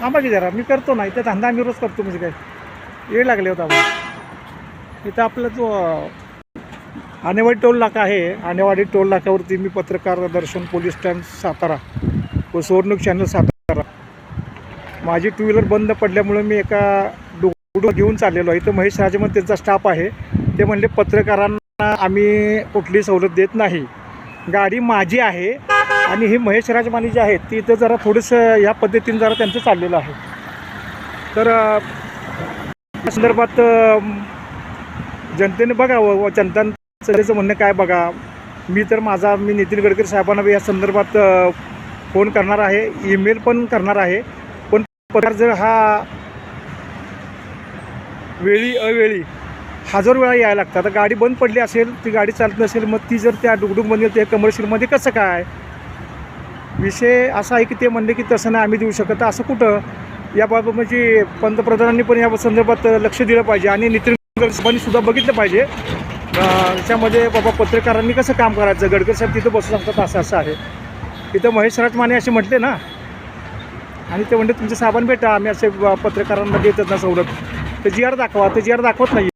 थांबा की जरा मी करतो ना इथं धंदा आम्ही रोज करतो म्हणजे काय? येळ लागले होता इथं आपला जो आणेवाडी टोल नाका आहे आणेवाडी टोल नाक्यावरती मी पत्रकार दर्शन पोलीस स्टँड सातारा व सुवर्णक चॅनल सातारा. माझी टू व्हीलर बंद पडल्यामुळे मी एका डुगडू घेऊन चाललेलो आहे. इथं महेश राजेमध्ये त्यांचा स्टाफ आहे. ते म्हणले पत्रकारांना आम्ही कुठली सवलत देत नाही. गाडी माझी आहे आणि ही महेश राजमानी जी आहेत ती इथं जरा थोडंसं ह्या पद्धतीने जरा त्यांचं चाललेलं आहे. तर या संदर्भात जनतेने बघावं व जनतांचं म्हणणं काय बघा. मी तर माझा मी नितीन गडकरी साहेबांना या संदर्भात फोन करणार आहे. ईमेल पण करणार आहे. पण पत्रकार जर हा वेळी अवेळी हजार वेळा यायला लागतं आता गाडी बंद पडली असेल ती गाडी चालत नसेल मग ती जर त्या डुगडुगमध्ये त्या कमर्शियलमध्ये कसं काय? विषय असा आहे की ते म्हणले की तसं नाही आम्ही देऊ शकत. असं कुठं? याबाबत म्हणजे पंतप्रधानांनी पण या संदर्भात लक्ष दिलं पाहिजे आणि नितीन गडकरी सुद्धा बघितलं पाहिजे. त्याच्यामध्ये बाबा पत्रकारांनी कसं काम करायचं? गडकरी साहेब तिथं बसू शकतात असं असं आहे. तिथं महेश राज माने असे म्हटले ना. आणि ते म्हणले तुमचे साबण भेटा आम्ही असे पत्रकारांना देतात ना सवलत. तर जी आर दाखवा तर जी आर दाखवत नाही